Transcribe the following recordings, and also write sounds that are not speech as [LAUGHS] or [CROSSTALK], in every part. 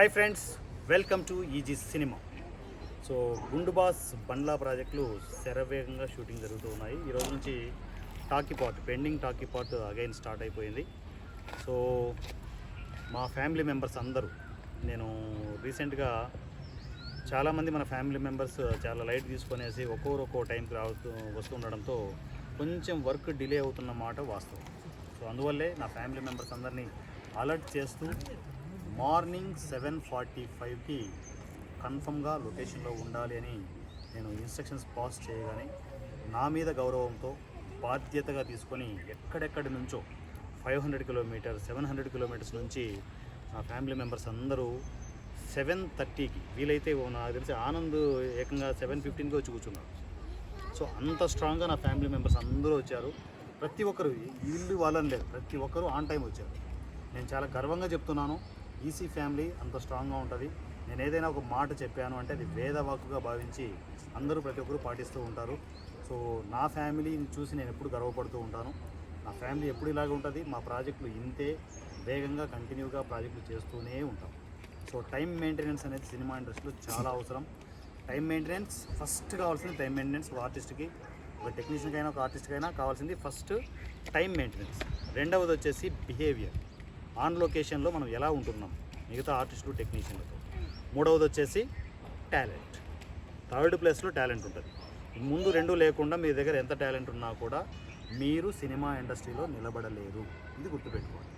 Hi friends welcome to Easy Cinema so గుండు boss బండ్లా ప్రాజెక్టులు శరవేగంగా షూటింగ్ జరుగుతూ ఉన్నాయి. ఈరోజు నుంచి talkie part pending talkie part again start అయిపోయింది. సో మా ఫ్యామిలీ మెంబర్స్ అందరూ నేను రీసెంట్గా చాలామంది మన ఫ్యామిలీ మెంబర్స్ చాలా లైట్ తీసుకునేసి ఒక్కొరు ఒక్కో టైంకి రావుతూ వస్తుండడంతో కొంచెం వర్క్ డిలే అవుతున్న మాట వాస్తవం. సో అందువల్లే నా ఫ్యామిలీ మెంబర్స్ అందరినీ అలర్ట్ చేస్తూ మార్నింగ్ సెవెన్ ఫార్టీ ఫైవ్కి కన్ఫర్మ్గా లొకేషన్లో ఉండాలి అని నేను ఇన్స్ట్రక్షన్స్ పాస్ చేయగానే నా మీద గౌరవంతో బాధ్యతగా తీసుకొని ఎక్కడెక్కడి నుంచో five hundred kilometre seven hundred kilometres నుంచి నా ఫ్యామిలీ మెంబర్స్ అందరూ సెవెన్ థర్టీకి వీలైతే నాకు తెలిసి ఆనంద్ ఏకంగా సెవెన్ ఫిఫ్టీన్కి వచ్చి కూర్చున్నారు. సో అంత స్ట్రాంగ్గా నా ఫ్యామిలీ మెంబర్స్ అందరూ వచ్చారు. ప్రతి ఒక్కరు వీళ్ళు వాళ్ళని లేదు ప్రతి ఒక్కరూ ఆన్ టైం వచ్చారు. నేను చాలా గర్వంగా చెప్తున్నాను. ఈసీ ఫ్యామిలీ అంత స్ట్రాంగ్గా ఉంటుంది. నేను ఏదైనా ఒక మాట చెప్పాను అంటే అది వేదవాకుగా భావించి అందరూ ప్రతి ఒక్కరూ పాటిస్తూ ఉంటారు. సో నా ఫ్యామిలీని చూసి నేను ఎప్పుడు గర్వపడుతూ ఉంటాను. నా ఫ్యామిలీ ఎప్పుడు ఇలాగే ఉంటుంది మా ప్రాజెక్టులు ఇంతే వేగంగా కంటిన్యూగా ప్రాజెక్టులు చేస్తూనే ఉంటాం. సో టైం మెయింటెనెన్స్ అనేది సినిమా ఇండస్ట్రీలో చాలా అవసరం. టైం మెయింటెనెన్స్ ఫస్ట్ కావాల్సింది టైం మెయింటెనెన్స్. ఒక ఆర్టిస్ట్కి ఒక టెక్నీషియన్కి అయినా ఒక ఆర్టిస్ట్కి అయినా కావాల్సింది ఫస్ట్ టైం మెయింటెనెన్స్. రెండవది వచ్చేసి బిహేవియర్. ఆన్ లొకేషన్లో మనం ఎలా ఉంటున్నాం? మిగతా ఆర్టిస్టులు టెక్నీషియన్లతో. మూడవది వచ్చేసి టాలెంట్. థర్డ్ ప్లేస్లో టాలెంట్ ఉంటుంది. ముందు రెండు లేకుండా మీ దగ్గర ఎంత టాలెంట్ ఉన్నా కూడా మీరు సినిమా ఇండస్ట్రీలో నిలబడలేరు. ఇది గుర్తుపెట్టుకోండి.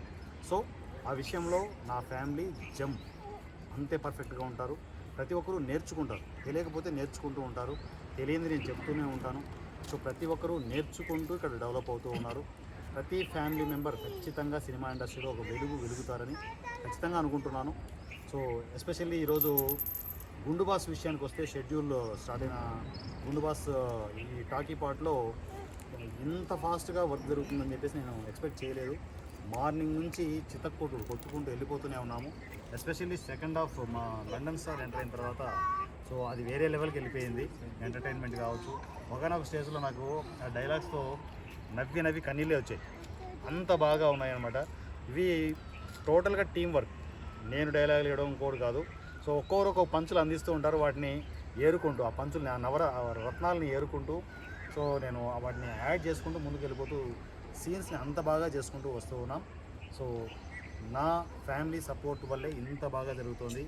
సో ఆ విషయంలో నా ఫ్యామిలీ జమ్ అంతే పర్ఫెక్ట్గా ఉంటారు. ప్రతి ఒక్కరూ నేర్చుకుంటారు. తెలియకపోతే నేర్చుకుంటూ ఉంటారు. తెలియంది నేను చెప్తూనే ఉంటాను. సో ప్రతి ఒక్కరూ నేర్చుకుంటూ ఇక్కడ డెవలప్ అవుతూ ఉన్నారు. ప్రతి ఫ్యామిలీ మెంబర్ ఖచ్చితంగా సినిమా ఇండస్ట్రీలో ఒక వెలుగు వెలుగుతారని ఖచ్చితంగా అనుకుంటున్నాను. సో ఎస్పెషల్లీ ఈరోజు గుండు బాస్ విషయానికి వస్తే షెడ్యూల్ స్టార్ట్ అయిన గుండుబాస్ ఈ టాకీ పాట్లో ఇంత ఫాస్ట్గా వర్క్ జరుగుతుందని చెప్పేసి నేను ఎక్స్పెక్ట్ చేయలేదు. మార్నింగ్ నుంచి చితక్కోటు కొట్టుకుంటూ వెళ్ళిపోతూనే ఉన్నాము. ఎస్పెషల్లీ సెకండ్ హాఫ్ మా లండన్ స్టార్ ఎంటర్ అయిన తర్వాత సో అది వేరే లెవెల్కి వెళ్ళిపోయింది. ఎంటర్టైన్మెంట్ కావచ్చు. ఒకనొక స్టేజ్లో నాకు ఆ డైలాగ్స్తో నవ్వి నవ్వి కన్నీళ్ళే వచ్చాయి. అంత బాగా ఉన్నాయన్నమాట. ఇవి టోటల్గా టీం వర్క్. నేను డైలాగులు ఇవ్వడం ఇంకోటి కాదు. సో ఒక్కొక్కరు ఒక్కొక్క పంచులు అందిస్తూ ఉంటారు. వాటిని ఏరుకుంటూ ఆ పంచుల్ని ఆ నవర రత్నాలని ఏరుకుంటూ సో నేను వాటిని యాడ్ చేసుకుంటూ ముందుకు వెళ్ళిపోతూ సీన్స్ని అంత బాగా చేసుకుంటూ వస్తూ ఉన్నాం. సో నా ఫ్యామిలీ సపోర్ట్ వల్లే ఇంత బాగా జరుగుతుంది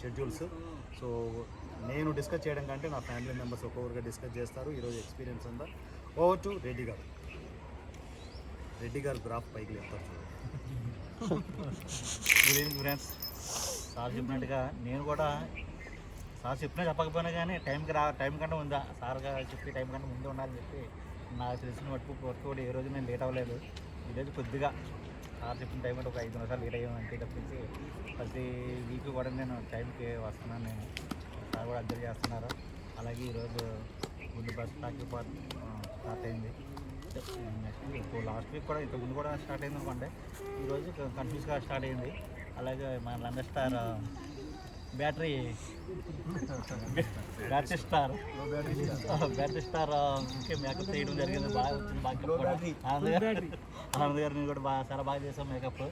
షెడ్యూల్స్. సో నేను డిస్కస్ చేయడం కంటే నా ఫ్యామిలీ మెంబర్స్ ఒక్కొక్కరుగా డిస్కస్ చేస్తారు. ఈరోజు ఎక్స్పీరియన్స్ ఉందా ఓవర్ టు రెడ్డి గారు. రెడ్డి గారు గ్రాఫ్ పైకి లేపుతారు గుడ్ ఈవినింగ్ ఫ్రెండ్స్. సార్ చెప్పినట్టుగా నేను కూడా సార్ చెప్పినా చెప్పకపోయినా కానీ టైంకి రా టైం కంటే ఉందా సార్ గారు చెప్పి టైం కంటే ముందే ఉండాలని చెప్పి నాకు తెలిసిన మటుకు వర్క్ కూడా ఏ రోజు నేను లేట్ అవ్వలేదు. ఈరోజు కొద్దిగా సార్ చెప్పిన టైం అంటే ఒక ఐదు నిమిషాలు లేట్ అయ్యాను అంతే తప్పించి ప్రతి వీక్ కూడా నేను టైంకి వస్తున్నాను నేను. సార్ కూడా అబ్జర్వ్ చేస్తున్నారు. అలాగే ఈరోజు ముందు బస్ తాకి స్టార్ట్ అయింది. ఇప్పుడు లాస్ట్ వీక్ కూడా ఇంత ముందు కూడా స్టార్ట్ అయింది అనుకోండి ఈరోజు కన్ఫ్యూజ్గా స్టార్ట్ అయింది. అలాగే మన London star battery battery star battery star ఇంకే మేకప్ చేయడం జరిగింది బాగా వచ్చింది బాగా ఆనంద్ గారు ఆనంద్ గారిని కూడా బాగా చాలా బాగా చేసాం makeup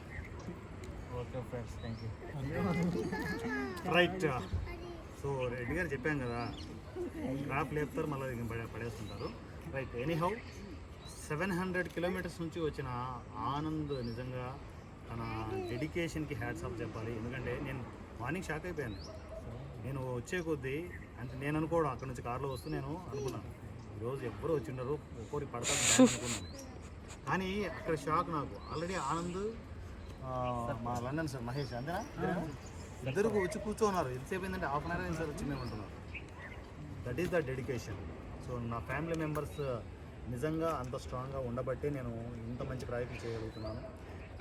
okay friends thank you right so Reddy గారు చెప్పాం కదా గ్రాఫ్ లేపుతారు మళ్ళీ పడే పడేస్తుంటారు. Right anyhow seven hundred kilometres నుంచి వచ్చిన ఆనంద్ నిజంగా తన డెడికేషన్కి హ్యాట్స్ ఆఫ్ చెప్పాలి. ఎందుకంటే నేను మార్నింగ్ షాక్ అయిపోయాను. నేను వచ్చే కొద్దీ అంటే నేను అనుకోవడం అక్కడ నుంచి కార్లో వస్తూ నేను అనుకున్నాను. ఈరోజు ఎవ్వరు వచ్చిండరు ఒక్కొక్కరికి పడతాను అనుకున్నాను. కానీ అక్కడ షాక్ నాకు. ఆల్రెడీ ఆనంద్ మా లండన్ సార్ మహేష్ అంతేనా? ఇద్దరు వచ్చి కూర్చోన్నారు. ఎంతసేపు ఏంటంటే హాఫ్ అన్ అవర్ సార్ వచ్చి మేము ఉంటున్నారు that is the dedication so నా ఫ్యామిలీ మెంబర్స్ నిజంగా అంత స్ట్రాంగ్గా ఉండబట్టే నేను ఇంత మంచి ప్రాజెక్టులు చేయగలుగుతున్నాను.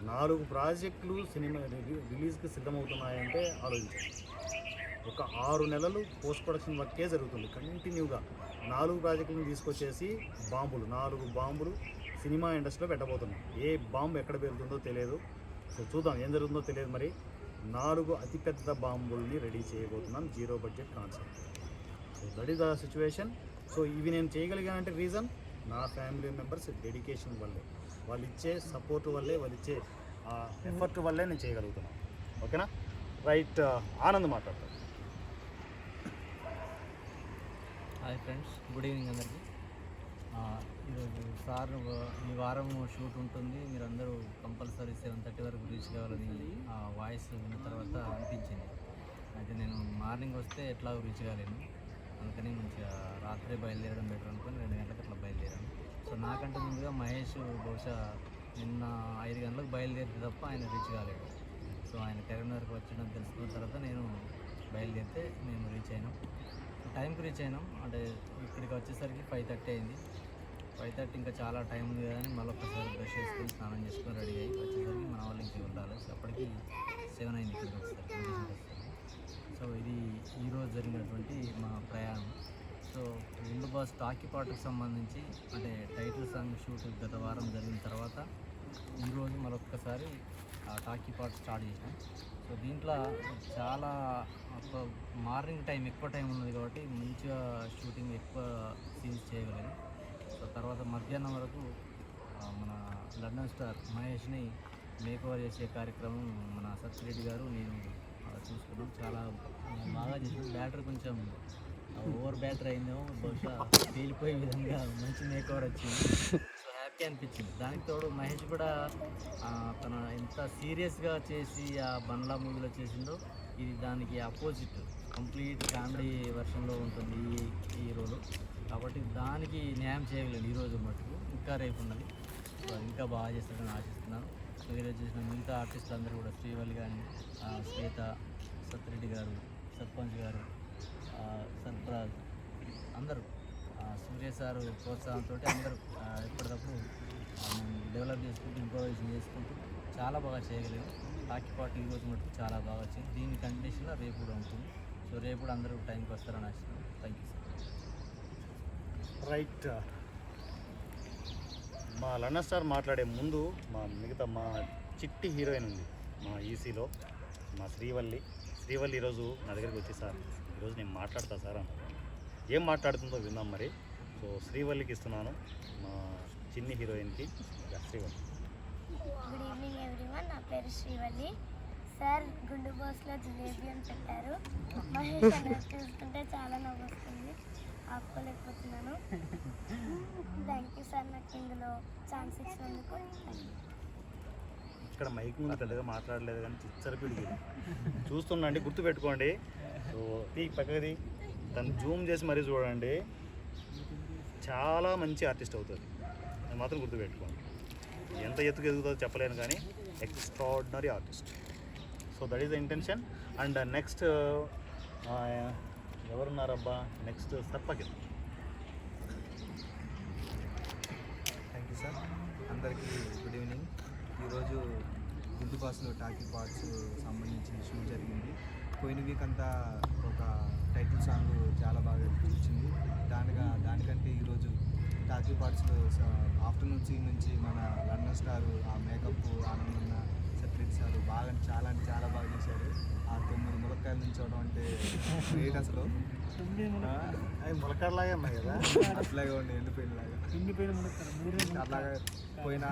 నాలుగు ప్రాజెక్టులు సినిమా రిలీజ్కి సిద్ధమవుతున్నాయంటే ఆలోచించాను ఒక ఆరు నెలలు పోస్ట్ ప్రొడక్షన్ వర్కే జరుగుతుంది. కంటిన్యూగా నాలుగు ప్రాజెక్టులను తీసుకొచ్చేసి బాంబులు నాలుగు బాంబులు సినిమా ఇండస్ట్రీలో పెట్టబోతున్నాం. ఏ బాంబు ఎక్కడ పెరుగుతుందో తెలియదు. సో చూద్దాం ఏం జరుగుతుందో తెలియదు మరి. నాలుగు అతిపెద్ద బాంబుల్ని రెడీ చేయబోతున్నాం. Zero budget concept. So that is the situation. So ఇవి నేను చేయగలిగానంటే రీజన్? నా ఫ్యామిలీ మెంబర్స్ డెడికేషన్ వల్లే వాళ్ళు ఇచ్చే సపోర్ట్ వల్లే వాళ్ళు ఇచ్చే ఎఫర్ట్ వల్లే నేను చేయగలుగుతున్నాను ఓకేనా? రైట్ ఆనంద్ మాట్లాడతాను హాయ్ ఫ్రెండ్స్ గుడ్ ఈవినింగ్ అందరికీ. ఈరోజు సార్ ఈ వారం షూట్ ఉంటుంది. మీరందరూ కంపల్సరీ సెవెన్ థర్టీ వరకు రీచ్ కావాలని ఆ వాయిస్ విన్న తర్వాత అనిపించింది. అయితే నేను మార్నింగ్ వస్తే ఎట్లా రీచ్ కాలేను. అందుకని మంచిగా రాత్రే బయలుదేరడం బెటర్ అనుకుని రెండు గంటలకు అట్లా బయలుదేరాను సో నాకంటే ముందుగా మహేష్ బహుశా నిన్న ఐదు గంటలకు బయలుదేరితే తప్ప ఆయన రీచ్ కాలేడు సో ఆయన కరీంనగర్కి వచ్చిన తెలుసుకున్న తర్వాత నేను బయలుదేరితే మేము రీచ్ అయినాం. టైంకి రీచ్ అయినాం. అంటే ఇక్కడికి వచ్చేసరికి ఫైవ్ థర్టీ అయింది. ఫైవ్ థర్టీ ఇంకా చాలా టైం ఉంది కానీ మళ్ళీ ఒకసారి బ్రష్ చేసుకొని స్నానం చేసుకొని రెడీ అయ్యి వచ్చేసరికి మన వాళ్ళు ఇంటికి ఉండాలి. అప్పటికి సెవెన్ అయింది ఇక్కడికి వచ్చేసరికి. సో ఇది ఈరోజు జరిగినటువంటి మా ప్రయాణం. సో రెండు బాస్ టాకీ పాటకు సంబంధించి అంటే టైటిల్ సాంగ్ షూట్ గత వారం జరిగిన తర్వాత ఈరోజు మరొక్కసారి ఆ టాకీ పాట స్టార్ట్ చేసినాం. సో దీంట్లో చాలా మార్నింగ్ టైం ఎక్కువ టైం ఉన్నది కాబట్టి మంచిగా షూటింగ్ ఎక్కువ సీన్స్ చేయగలిగాం. సో తర్వాత మధ్యాహ్నం వరకు మన లండన్ స్టార్ మహేష్ని మేకవర్ చేసే కార్యక్రమం మన సత్యరెడ్డి గారు నేను చూసుకున్నాం. చాలా బాగా చేసాం బ్యాటరీ కొంచెం ఓవర్ బ్యాటర్ అయిందేమో బహుశా పేలిపోయే విధంగా మంచి మేకవర్ వచ్చింది. సో హ్యాపీ అనిపించింది. దానికి తోడు మహేష్ కూడా తన ఎంత సీరియస్గా చేసి ఆ బండ్లా మూవీలో చేసిందో ఇది దానికి అపోజిట్ కంప్లీట్ కామెడీ వర్షన్లో ఉంటుంది ఈ ఈ రోజు కాబట్టి దానికి న్యాయం చేయగలేదు ఈరోజు మటుకు. ఇంకా రేపు ఉన్నది. ఇంకా బాగా చేస్తాడని ఆశిస్తున్నాను. సో ఈరోజు చేసిన మిగతా ఆర్టిస్టులు అందరూ కూడా శ్రీవల్లి కానీ శ్వేత సత్రెడ్డి గారు సర్పంచ్ గారు సర్ఫరాజ్ అందరూ సూర్య సారు ప్రోత్సాహంతో అందరూ ఎప్పటికప్పుడు డెవలప్ చేసుకుంటూ ఇంప్రూవైజేషన్ చేసుకుంటూ చాలా బాగా చేయగలిగాం. హాకీ పార్టీ ఈరోజు మటుకు చాలా బాగా వచ్చింది. దీని కండిషన్లో రేపు కూడా ఉంటుంది. సో రేపు కూడా అందరూ టైంకి వస్తారని ఆశిస్తున్నాను థ్యాంక్ యూ సార్ రైట్. మా లన్న సార్ మాట్లాడే ముందు మా మిగతా మా చిట్టి హీరోయిన్ ఉంది. మా ఈసీలో మా శ్రీవల్లి. శ్రీవల్లి ఈరోజు నా దగ్గరికి వచ్చి సార్ ఈరోజు నేను మాట్లాడతా సార్ అన్న ఏం మాట్లాడుతుందో విందాం మరి. సో శ్రీవల్లికి ఇస్తున్నాను మా చిన్ని హీరోయిన్కి. శ్రీవల్లి. గుడ్ ఈవినింగ్ ఎవ్రీవన్ నా పేరు శ్రీవల్లి. సార్ గుండు బాస్లో జిలేబీ అని పెట్టారు. మహేష్ అన్న చూస్తుంటే చాలా నవ్వు వస్తుంది ఆపుకోలేకపోతున్నాను. థ్యాంక్ యూ సార్ నాకు ఇందులో ఛాన్స్ ఇచ్చినందుకు. ఇక్కడ మైక్ ముందు పెద్దగా మాట్లాడలేదు కానీ చిచ్చర పిడికి చూస్తుండండి గుర్తుపెట్టుకోండి. సో తీ పక్కది తను జూమ్ చేసి మరీ చూడండి. చాలా మంచి ఆర్టిస్ట్ అవుతుంది నేను మాత్రం గుర్తుపెట్టుకోండి. ఎంత ఎత్తుకు ఎదుగుతుందో చెప్పలేను కానీ extraordinary artist so that is the intention and next ఎవరున్నారబ్బా? Next uh, సర్పకి. థ్యాంక్ యూ సార్ అందరికీ గుడ్ ఈవినింగ్ ఈరోజు గుడ్డు పాస్లో టాకీ పార్ట్స్ సంబంధించిన షూ జరిగింది. పోయిన వీక్ అంతా ఒక టైటిల్ సాంగ్ చాలా బాగా వచ్చింది దానిగా దానికంటే ఈరోజు టాకీ పార్ట్స్లో ఆఫ్టర్నూన్ సీన్ నుంచి మన లండన్ స్టార్ ఆ మేకప్ ఆనందన్న సత్యజిత్ సార్ బాగా చాలా అంటే చాలా బాగా చేశారు. ఆ తొమ్మిది ములక్కాయలు నుంచోవడం అంటే గ్రేట్ అసలు. ములకడలాగే ఉన్నాయి కదా? అట్లాగే ఉండి వెళ్ళిపోయినలాగా. అట్లాగా పోయిన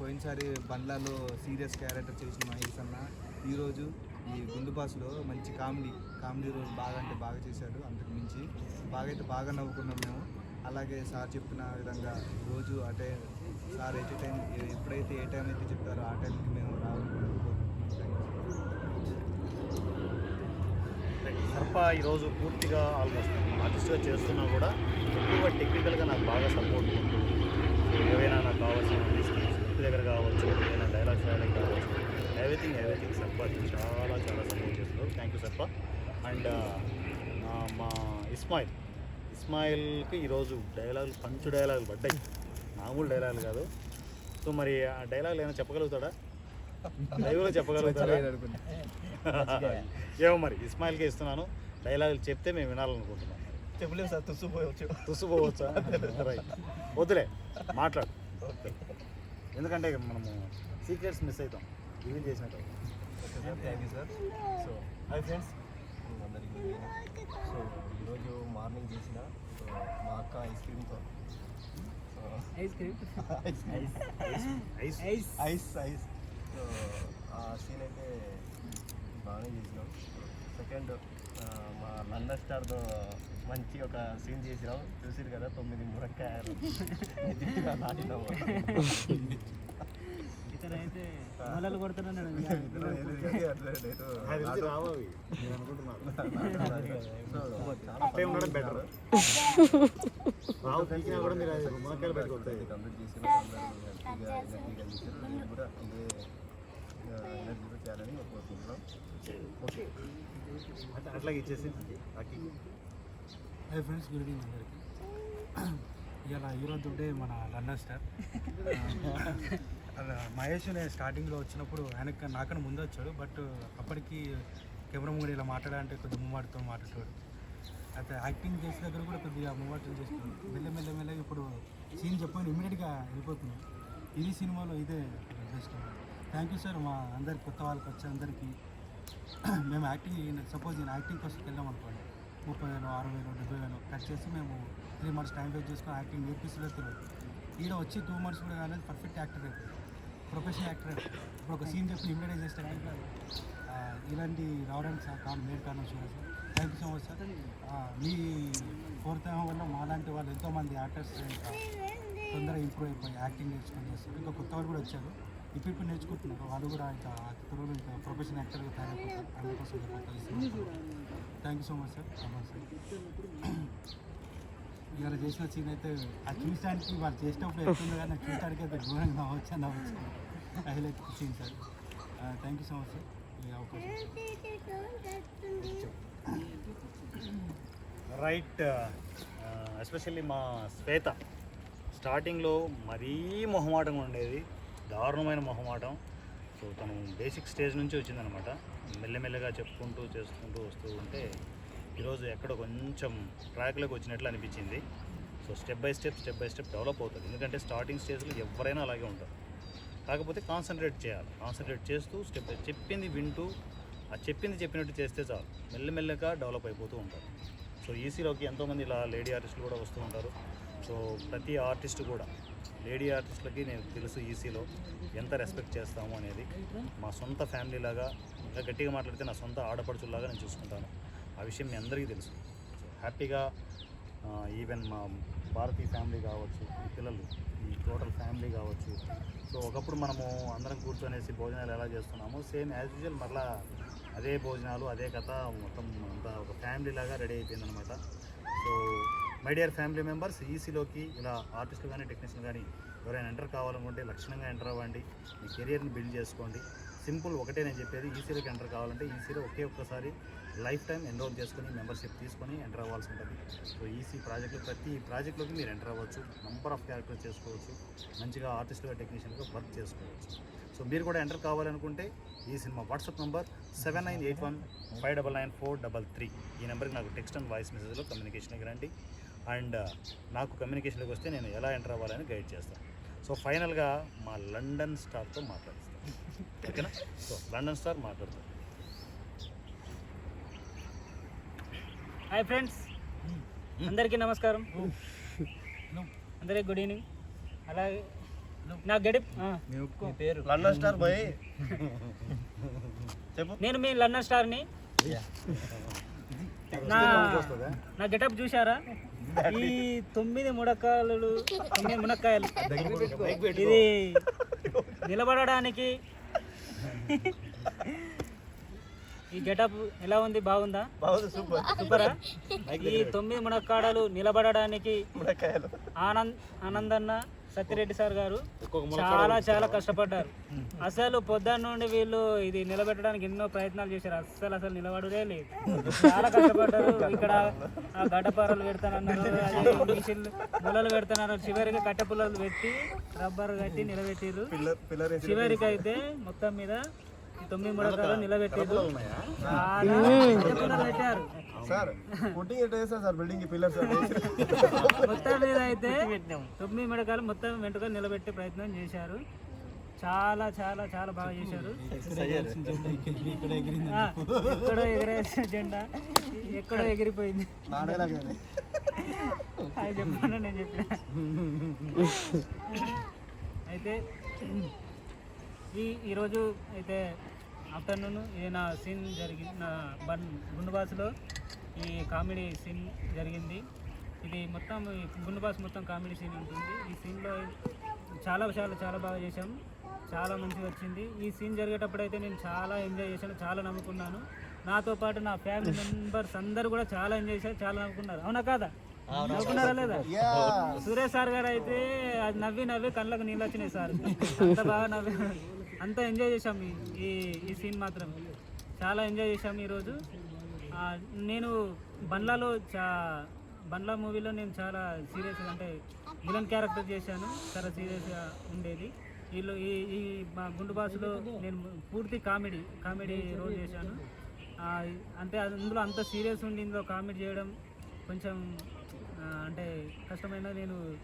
పోయినసారి బండ్లలో సీరియస్ క్యారెక్టర్ చేసిన మహేష్ అన్న. ఈరోజు ఈ గుండు బాస్లో మంచి కామెడీ కామెడీ రోజు బాగా అంటే బాగా చేశాడు అంతకు మించి. బాగా అయితే బాగా నవ్వుకున్నాం మేము. అలాగే సార్ చెప్పిన విధంగా రోజు అటే సార్ ఎట్ టైం ఎప్పుడైతే ఏ టైం అయితే చెప్తారో ఆ టైంకి మేము రావాలని సర్ప ఈరోజు పూర్తిగా ఆల్మోస్ట్ ఆర్టిస్ట్గా చేస్తున్నా కూడా ఎక్కువ టెక్నికల్గా నాకు బాగా సపోర్ట్ ఉంటుంది ఏవైనా నాకు కావాల్సిన స్క్రిప్ట్ దగ్గర కావచ్చు ఏదైనా డైలాగ్స్ రాయడానికి కావచ్చు ఎవ్రీథింగ్ ఎవ్రీథింగ్ సర్ప చాలా చాలా సపోర్ట్ చేస్తున్నారు. థ్యాంక్ యూ సర్ప అండ్ మా ఇస్మాయిల్ ఇస్మాయిల్కి ఈరోజు డైలాగులు పంచు డైలాగులు పడ్డాయి. మామూలు డైలాగులు కాదు. సో మరి ఆ డైలాగులు ఏమైనా చెప్పగలుగుతాడా? లైవ్లో చెప్పగలుగుతాడా? ఏమో మరి ఇస్మాయిల్కే ఇస్తున్నాను. డైలాగులు చెప్తే మేము వినాలనుకుంటున్నాం. చెప్పలేము సార్ తుస్సుపోవచ్చు తుస్సుపోవచ్చా రైట్ వద్దులే మాట్లాడు. ఎందుకంటే మనము సీక్రెట్స్ మిస్ అవుతాం. రివీల్ చేసినట్టు okay sir thank you sir. So hi friends అందరికీ సో ఈరోజు మార్నింగ్ చేసిన సో మా అక్క ice క్రీమ్తో ice cream ice ice ice so ఆ సీన్ అయితే బాగానే చేసినాం. సెకండ్ మా లండన్ స్టార్తో మంచి ఒక సీన్ చేసినాం. చూసిరు కదా తొమ్మిది మునక్కాయలు నెత్తిన నాటినాము మొలలు కొడుతున్నాడు [LAUGHS] [LAUGHS] [LAUGHS] అట్లాగే ఇచ్చేసి. హాయ్ ఫ్రెండ్స్ గుడ్ ఈవినింగ్ అందరికి. ఇవాళ ఈరోజు డే మన లండన్ స్టార్ మహేష్ నేను స్టార్టింగ్లో వచ్చినప్పుడు ఆయనకు నాకన్నా ముందు వచ్చాడు బట్ అప్పటికి కెమెరా ముందు ఇలా మాట్లాడాలంటే కొద్దిగా మూవాటితో మాట్లాడాడు అయితే యాక్టింగ్ చేసే దగ్గర కూడా కొద్దిగా మూవాటలు చేస్తున్నాడు మెల్ల మెల్ల మెల్ల ఇప్పుడు సీన్ చెప్పాను ఇమీడియట్గా వెళ్ళిపోతున్నాం ఇది సినిమాలో ఇదే బెస్ట్ థ్యాంక్ యూ సార్ మా అందరి కొత్త వాళ్ళకి వచ్చే అందరికీ. మేము యాక్టింగ్ సపోజ్ నేను యాక్టింగ్ కోసం వెళ్ళాం అనుకోండి. ముప్పై వేలు ఆరు వేలు డెబ్బై వేలు కట్ చేసి మేము త్రీ మంత్స్ టైం వేస్ట్ చేసుకొని యాక్టింగ్ నేర్పిస్తుందో ఈడ వచ్చి టూ మంత్స్ కూడా కాలేదు పర్ఫెక్ట్ యాక్టర్ అయిపోయింది ప్రొఫెషనల్ యాక్టర్ ఇప్పుడు ఒక సీన్ చెప్పి ఇమిడియట్ చేస్తే ఇలాంటి రావడానికి సార్ కారణం మేడ్ కారణం sir. Thank you so much sir మీ ప్రోత్సాహం వల్ల మాలాంటి వాళ్ళు ఎంతోమంది యాక్టర్స్ ఇంకా తొందరగా ఇంప్రూవ్ అయిపోయి యాక్టింగ్ నేర్చుకుని చేస్తారు. ఇంకా కొత్త వాళ్ళు కూడా వచ్చారు. ఇప్పుడు ఇప్పుడు నేర్చుకుంటున్నారు. వాళ్ళు కూడా ఇంకా త్వరలో ఇంకా ప్రొఫెషనల్ యాక్టర్గా తయారైపోతారు. అందుకోసం thank you so much sir sir ఇవాళ చేసిన సీన్ అయితే అది చూడడానికి వాళ్ళు చేసినప్పుడు ఎట్లుందో కానీ నాకు చూడడానికి అయితే ఘోరంగా నవ్వచ్చు అని నవ్వచ్చు highlight scene sir thank you so much sir ఈ అవకాశం రైట్ ఎస్పెషల్లీ uh, uh, మా శ్వేత. స్టార్టింగ్లో మరీ మొహమాటంగా ఉండేది. దారుణమైన మొహమాటం. సో తను బేసిక్ స్టేజ్ నుంచి వచ్చిందనమాట మెల్లమెల్లగా చెప్పుకుంటూ చేసుకుంటూ వస్తూ ఉంటే ఈరోజు ఎక్కడ కొంచెం ట్రాక్లోకి వచ్చినట్లు అనిపించింది. So step by step step by step develop అవుతుంది. ఎందుకంటే స్టార్టింగ్ స్టేజ్లో ఎవరైనా అలాగే ఉంటారు. కాకపోతే కాన్సన్ట్రేట్ చేయాలి. కాన్సన్ట్రేట్ చేస్తూ స్టెప్ బై చెప్పింది వింటూ ఆ చెప్పింది చెప్పినట్టు చేస్తే చాలు. మెల్లమెల్లగా డెవలప్ అయిపోతూ ఉంటారు. సో ఈసీలోకి ఎంతోమంది ఇలా లేడీ ఆర్టిస్టులు కూడా వస్తూ ఉంటారు. సో ప్రతి ఆర్టిస్ట్ కూడా లేడీ ఆర్టిస్టులకి నేను తెలుసు ఈసీలో ఎంత రెస్పెక్ట్ చేస్తాము అనేది. మా సొంత ఫ్యామిలీ లాగా ఇంకా గట్టిగా మాట్లాడితే నా సొంత ఆడపడుచులాగా నేను చూసుకుంటాను. ఆ విషయం మీ అందరికీ తెలుసు. సో హ్యాపీగా ఈవెన్ మా భారతీయ ఫ్యామిలీ కావచ్చు ఈ పిల్లలు ఈ టోటల్ ఫ్యామిలీ కావచ్చు. సో ఒకప్పుడు మనము అందరం కూర్చొనేసి భోజనాలు ఎలా చేస్తున్నామో సేమ్ యాజ్ యూజువల్ మరలా అదే భోజనాలు అదే కథ మొత్తం అంతా ఒక ఫ్యామిలీ లాగా రెడీ అయిపోయిందనమాట so my dear family members ఈసీలోకి ఇలా ఆర్టిస్టులు కానీ టెక్నీషియన్ కానీ ఎవరైనా ఎంటర్ కావాలనుకుంటే లక్షణంగా ఎంటర్ అవ్వండి. మీ కెరియర్ని బిల్డ్ చేసుకోండి. సింపుల్ ఒకటే నేను చెప్పేది. ఈసీలోకి ఎంటర్ కావాలంటే ఈసీలో ఒకే ఒక్కసారి లైఫ్ టైం ఎన్రోల్ చేసుకొని మెంబర్షిప్ తీసుకొని ఎంటర్ అవ్వాల్సి ఉంటుంది. సో ఈసీ ప్రాజెక్టులు ప్రతి ప్రాజెక్టులోకి మీరు ఎంటర్ అవ్వచ్చు. నంబర్ ఆఫ్ క్యారెక్టర్స్ చేసుకోవచ్చు. మంచిగా ఆర్టిస్ట్గా టెక్నీషియన్గా వర్క్ చేసుకోవచ్చు. సో మీరు కూడా ఎంటర్ కావాలనుకుంటే ఈ cinema WhatsApp number seven nine eight one five double nine four double three ఈ నెంబర్కి నాకు టెక్స్ట్ అండ్ వాయిస్ మెసేజ్లో కమ్యూనికేషన్కి రండి అండ్ నాకు కమ్యూనికేషన్లోకి వస్తే నేను ఎలా ఎంటర్ అవ్వాలని గైడ్ చేస్తాను. సో ఫైనల్గా మా లండన్ స్టార్తో మాట్లాడిస్తాను ఓకేనా? సో లండన్ స్టార్ మాట్లాడతాను హాయ్ ఫ్రెండ్స్. అందరికీ నమస్కారం. అందరికీ గుడ్ ఈవినింగ్. అలాగే నా గడిప్ ఆ, పేరు లండన్ స్టార్ పోయి నేను మీ లండన్ స్టార్ని. నా నా గెటప్ చూసారా ఈ తొమ్మిది మునక్కాయలు తొమ్మిది మునక్కాయలు. ఇది నిలబడడానికి ఈ గెటప్ ఎలా ఉంది? బాగుందా? బాగుంది సూపర్. సూపరా? ఈ తొమ్మిది మునక్కాడలు నిలబడడానికి ఆనంద్ ఆనందన్న సత్యరెడ్డి సార్ గారు చాలా చాలా కష్టపడ్డారు. అసలు పొద్దున్న నుండి వీళ్ళు ఇది నిలబెట్టడానికి ఎన్నో ప్రయత్నాలు చేశారు. అస్సలు అసలు నిలబడదే లేదు. చాలా కష్టపడ్డారు. ఇక్కడ గడ్డపారలు పెడతానన్నారు మిషన్లు పుల్లలు పెడతానన్నారు. చివరికి కట్టె పుల్లలు పెట్టి రబ్బర్ కట్టి నిలబెట్టిర్రు. పిల్లర్ పిల్లర్ వేసి చివరికి అయితే మొత్తం మీద తొమ్మిది పుల్లలు పెట్టారు. సార్ పుట్టింగ్ ఎట్లా చేస్తారు సార్ బిల్డింగ్ పిల్లర్ సార్. మొత్తం మీద అయితే తొమ్మిది మిడకాలు మొత్తం వెంటకలు నిలబెట్టే ప్రయత్నం చేశారు. చాలా చాలా చాలా బాగా చేశారు. ఎక్కడో ఎగిరేసిన జెండా. ఎక్కడో ఎగిరిపోయింది. అది చెప్పాను నేను చెప్పిన. అయితే ఈ ఈరోజు అయితే ఆఫ్టర్నూన్ నా సీన్ జరిగింది నా బన్ గుండుబాస్లో ఈ కామెడీ సీన్ జరిగింది. ఇది మొత్తం ఈ గుండుబాస్ మొత్తం కామెడీ సీన్ ఉంటుంది. ఈ సీన్లో చాలా చాలా చాలా బాగా చేశాం. చాలా మంచిగా వచ్చింది. ఈ సీన్ జరిగేటప్పుడు అయితే నేను చాలా ఎంజాయ్ చేశాను. చాలా నమ్ముకున్నాను నాతో పాటు నా ఫ్యామిలీ మెంబర్స్ అందరూ కూడా చాలా ఎంజాయ్ చేశారు. చాలా నవ్వుకున్నారు. అవునా కాదా? నవ్వుకున్నారా లేదా? సురేష్ సార్ గారు అయితే అది నవ్వి నవ్వి కళ్ళకు నీళ్ళు వచ్చినాయి సార్. అంత బాగా నవ్వి అంత ఎంజాయ్ చేశాం ఈ- ఈ సీన్ మాత్రం. చాలా ఎంజాయ్ చేశాం ఈరోజు. నేను బండ్లాలో చా బండ్లా మూవీలో నేను చాలా సీరియస్గా అంటే విలన్ క్యారెక్టర్ చేశాను. చాలా సీరియస్గా ఉండేది. వీళ్ళు ఈ ఈ మా గుండు బాసులో నేను పూర్తి కామెడీ కామెడీ రోల్ చేశాను. అంటే అందులో అంత సీరియస్ ఉండి ఇందులో కామెడీ చేయడం కొంచెం అంటే కష్టమైన నేను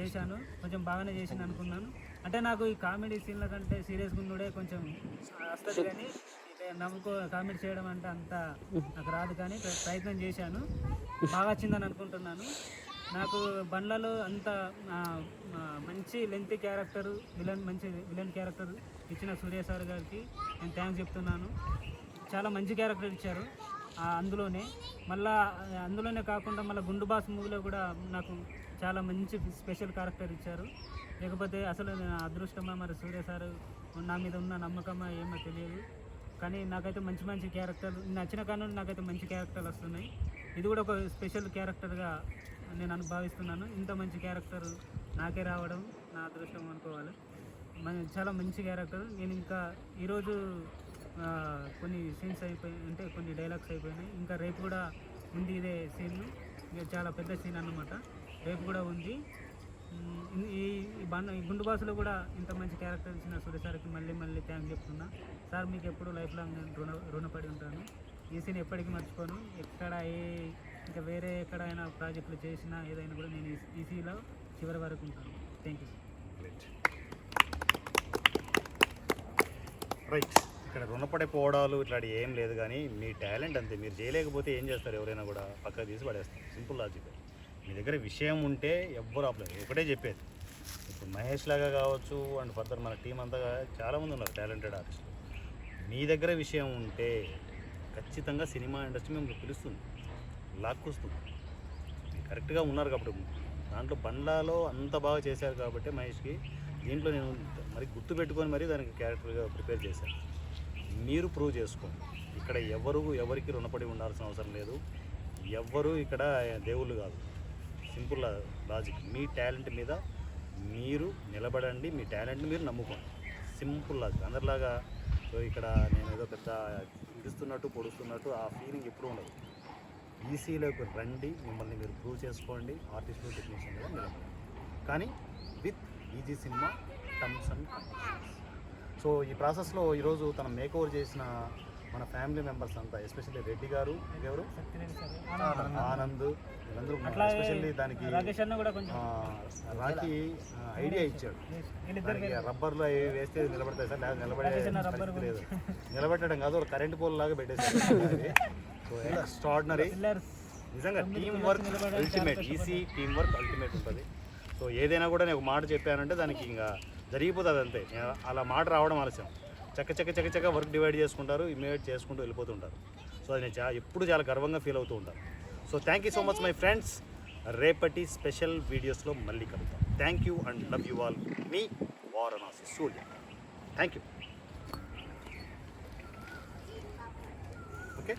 చేశాను. కొంచెం బాగానే చేసింది అనుకున్నాను. అంటే నాకు ఈ కామెడీ సీన్ల కంటే సీరియస్గా ఉన్నడే కొంచెం వస్తుంది కానీ నమ్ముకో కామెడీ చేయడం అంటే అంత నాకు రాదు కానీ ప్ర- ప్రయత్నం చేశాను. బాగా వచ్చిందని అనుకుంటున్నాను. నాకు బండ్లలో అంత మంచి లెంత్ క్యారెక్టర్ విలన్ మంచి విలన్ క్యారెక్టర్ ఇచ్చిన సూర్య సార్ గారికి నేను థ్యాంక్స్ చెప్తున్నాను. చాలా మంచి క్యారెక్టర్ ఇచ్చారు అందులోనే. మళ్ళా అందులోనే కాకుండా మళ్ళీ గుండు బాస్ మూవీలో కూడా నాకు చాలా మంచి స్పెషల్ క్యారెక్టర్ ఇచ్చారు. లేకపోతే అసలు నా అదృష్టమా మరి సూర్య సార్ నా మీద ఉన్న నమ్మకమా ఏమో తెలియదు. కానీ నాకైతే మంచి మంచి క్యారెక్టర్ నచ్చిన కానీ నాకైతే మంచి క్యారెక్టర్లు వస్తున్నాయి. ఇది కూడా ఒక స్పెషల్ క్యారెక్టర్గా నేను అనుభవిస్తున్నాను. ఇంత మంచి క్యారెక్టర్ నాకే రావడం నా అదృష్టం అనుకోవాలి. మన చాలా మంచి క్యారెక్టర్ నేను ఇంకా ఈరోజు కొన్ని సీన్స్ అయిపోయి అంటే కొన్ని డైలాగ్స్ అయిపోయినాయి. ఇంకా రేపు కూడా ఉంది ఇదే సీన్ ఇక చాలా పెద్ద సీన్ అన్నమాట. రేపు కూడా ఉంది. ఈ బండ ఈ గుండు బాసులో కూడా ఇంత మంచి క్యారెక్టర్ ఇచ్చిన సూర్య సార్కి మళ్ళీ మళ్ళీ థ్యాంక్ చెప్తున్నా. సార్ మీకు ఎప్పుడు లైఫ్ లాంగ్ నేను రుణ రుణపడి ఉంటాను. ఈ సీన్ ఎప్పటికీ మర్చిపోను. ఎక్కడ ఏ ఇంకా వేరే ఎక్కడైనా ప్రాజెక్టులు చేసినా ఏదైనా కూడా నేను ఈ- సీలో చివరి వరకు ఉంటాను. థ్యాంక్ యూ రైట్ ఇక్కడ రుణపడిపోవడాలు ఇట్లాంటి ఏం లేదు కానీ మీ టాలెంట్ అంతే. మీరు చేయలేకపోతే ఏం చేస్తారు? ఎవరైనా కూడా పక్కకు తీసి పడేస్తారు. సింపుల్ లాజిక్ మీ దగ్గర విషయం ఉంటే ఎవ్వరు ఆపలేదు ఒకటే చెప్పేది. ఇప్పుడు మహేష్ లాగా కావచ్చు అండ్ ఫర్దర్ మన టీం అంతా చాలామంది ఉన్నారు టాలెంటెడ్ ఆర్టిస్టులు మీ దగ్గర విషయం ఉంటే ఖచ్చితంగా సినిమా ఇండస్ట్రీ మేము పిలుస్తుంది. లాక్కొస్తుంది. మీరు కరెక్ట్గా ఉన్నారు కాబట్టి దాంట్లో బండ్లాలో అంత బాగా చేశారు కాబట్టి మహేష్కి దీంట్లో నేను మరి గుర్తు పెట్టుకొని మరి దానికి క్యారెక్టర్గా ప్రిపేర్ చేశాను. మీరు ప్రూవ్ చేసుకోండి. ఇక్కడ ఎవరు ఎవరికి రుణపడి ఉండాల్సిన అవసరం లేదు. ఎవ్వరు ఇక్కడ దేవుళ్ళు కాదు. Simple logic. మీ టాలెంట్ మీద మీరు నిలబడండి మీ టాలెంట్ని మీరు నమ్ముకోండి. Simple logic. అందరిలాగా సో ఇక్కడ నేను ఏదో పెద్ద ఇస్తున్నట్టు పొడుస్తున్నట్టు ఆ ఫీలింగ్ ఎప్పుడు ఉండదు. ఈసీలోకి రండి మిమ్మల్ని మీరు ప్రూవ్ చేసుకోండి ఆర్టిస్టులు టెక్నీషియన్గా నిలబడండి. కానీ with Easy Cinema terms and conditions so ఈ ప్రాసెస్లో ఈరోజు తన మేక్ ఓవర్ చేసిన మన ఫ్యామిలీ మెంబర్స్ అంతా ఎస్పెషల్లీ రెడ్డి గారు ఎవరు ఆనంద్. వీళ్ళందరూ ఎస్పెషల్లీ దానికి రాకి ఐడియా ఇచ్చాడు. దానికి రబ్బర్లో వేస్తే నిలబడతాయి సార్ లేదా నిలబడే లేదు. నిలబెట్టడం కాదు ఒక కరెంట్ పోల్ లాగా పెట్టేసారు సో ఎక్స్ట్రాడినరీ నిజంగా team work ultimate EC team work ultimate ఉంటుంది. సో ఏదైనా కూడా నేను ఒక మాట చెప్పానంటే దానికి ఇంకా జరిగిపోతుంది అంతే. అలా మాట రావడం ఆలస్యం. చక్క చక్క చక్క చక్క వర్క్ డివైడ్ చేసుకుంటారు ఇమీడియట్ చేసుకుంటూ వెళ్ళిపోతుంటారు. సో అది నేను చా ఎప్పుడు చాలా గర్వంగా ఫీల్ అవుతూ ఉంటాను. So thank you so much my friends రేపటి స్పెషల్ వీడియోస్లో మళ్ళీ కలుగుతాం thank you and love you all me Varanasi Surya. Thank you okay